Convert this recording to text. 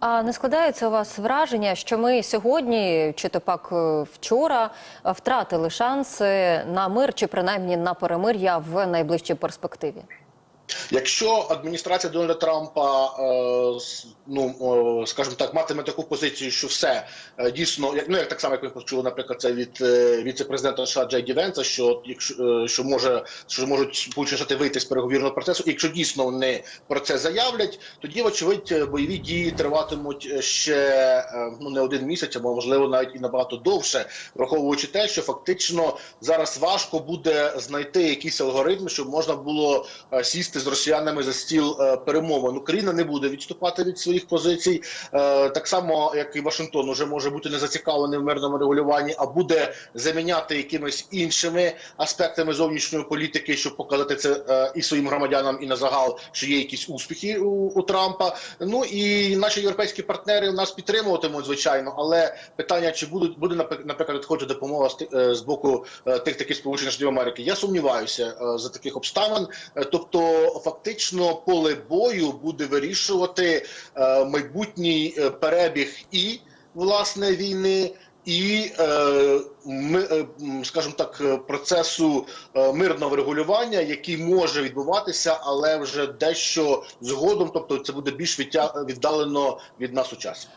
А не складається у вас враження, що ми сьогодні, чи то пак е, вчора, е, втратили шанси на мир, чи принаймні на перемир'я в найближчій перспективі? Якщо адміністрація Дональда Трампа, е, ну скажімо так, матиме таку позицію, що все е, дійсно, як ну як так само, як ми почули, наприклад, це від е, віце-президента США Джей Венса, що якщо е, що може що можуть Штати вийти з переговірного процесу, якщо дійсно вони про це заявлять, тоді вочевидь бойові дії триватимуть ще ну не один місяць, або можливо навіть і набагато довше, враховуючи те, що фактично зараз важко буде знайти якийсь алгоритм, щоб можна було сісти з росіянами за стіл перемовин. Україна не буде відступати від своїх позицій, так само як і Вашингтон уже може бути не зацікавлений в мирному регулюванні, а буде заміняти якимись іншими аспектами зовнішньої політики, щоб показати це е, і своїм громадянам, і на загал, що є якісь успіхи у, у Трампа. Ну і наші європейські партнери нас підтримуватимуть, звичайно, але питання, чи будуть буде напри- наприклад відходити допомога з, е, боку е, тих таких сполучених Штатів Америки. Я сумніваюся е, за таких обставин. Е, Тобто, фактично, поле бою буде вирішувати е, майбутній е, перебіг і власне війни. І е, е, скажімо так, процесу мирного регулювання, який може відбуватися, але вже дещо згодом, тобто це буде більш віддалено від нас у часі.